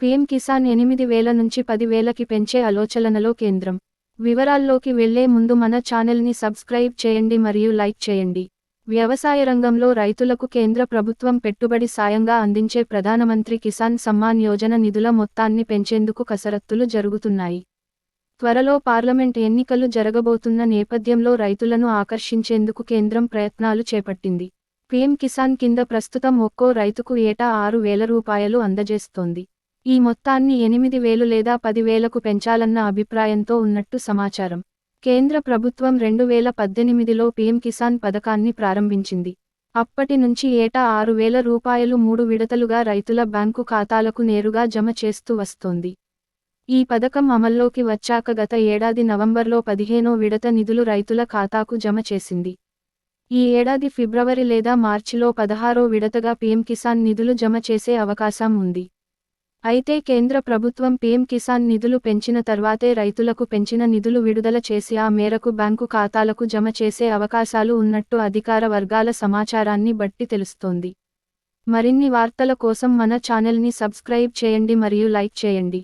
PM Kisan ఎనిమిది వేల నుంచి పది వేలకి పెంచే ఆలోచనలో కేంద్రం. వివరాల్లోకి వెళ్ళే ముందు మన ఛానల్ని సబ్స్క్రైబ్ చేయండి మరియు లైక్ చేయండి. వ్యవసాయ రంగంలో రైతులకు కేంద్ర ప్రభుత్వం పెట్టుబడి సాయంగా అందించే ప్రధానమంత్రి కిసాన్ సమ్మాన్ యోజన నిధుల మొత్తాన్ని పెంచేందుకు కసరత్తులు జరుగుతున్నాయి. త్వరలో పార్లమెంట్ ఎన్నికలు జరగబోతున్న నేపథ్యంలో రైతులను ఆకర్షించేందుకు కేంద్రం ప్రయత్నాలు చేపట్టింది. పీఎం కిసాన్ కింద ప్రస్తుతం ఒక్కో రైతుకు ఏటా ఆరు వేల రూపాయలు అందజేస్తోంది. ఈ మొత్తాన్ని ఎనిమిది వేలు లేదా పదివేలకు పెంచాలన్న అభిప్రాయంతో ఉన్నట్టు సమాచారం. కేంద్ర ప్రభుత్వం రెండు వేల పద్దెనిమిదిలో పీఎం కిసాన్ పథకాన్ని ప్రారంభించింది. అప్పటి నుంచి ఏటా ఆరు వేల రూపాయలు మూడు విడతలుగా రైతుల బ్యాంకు ఖాతాలకు నేరుగా జమ చేస్తూ వస్తోంది. ఈ పథకం అమల్లోకి వచ్చాక గత ఏడాది నవంబర్లో పదిహేనో విడత నిధులు రైతుల ఖాతాకు జమ చేసింది. ఈ ఏడాది ఫిబ్రవరి లేదా మార్చిలో పదహారో విడతగా పీఎం కిసాన్ నిధులు జమ చేసే అవకాశం ఉంది. అయితే కేంద్ర ప్రభుత్వం పీఎం కిసాన్ నిధులు పెంచిన తర్వాతే రైతులకు పెంచిన నిధులు విడుదల చేసి ఆ మేరకు బ్యాంకు ఖాతాలకు జమ చేసే అవకాశాలు ఉన్నట్టు అధికార వర్గాల సమాచారాన్ని బట్టి తెలుస్తోంది. మరిన్ని వార్తల కోసం మన ఛానల్ని సబ్స్క్రైబ్ చేయండి మరియు లైక్ చేయండి.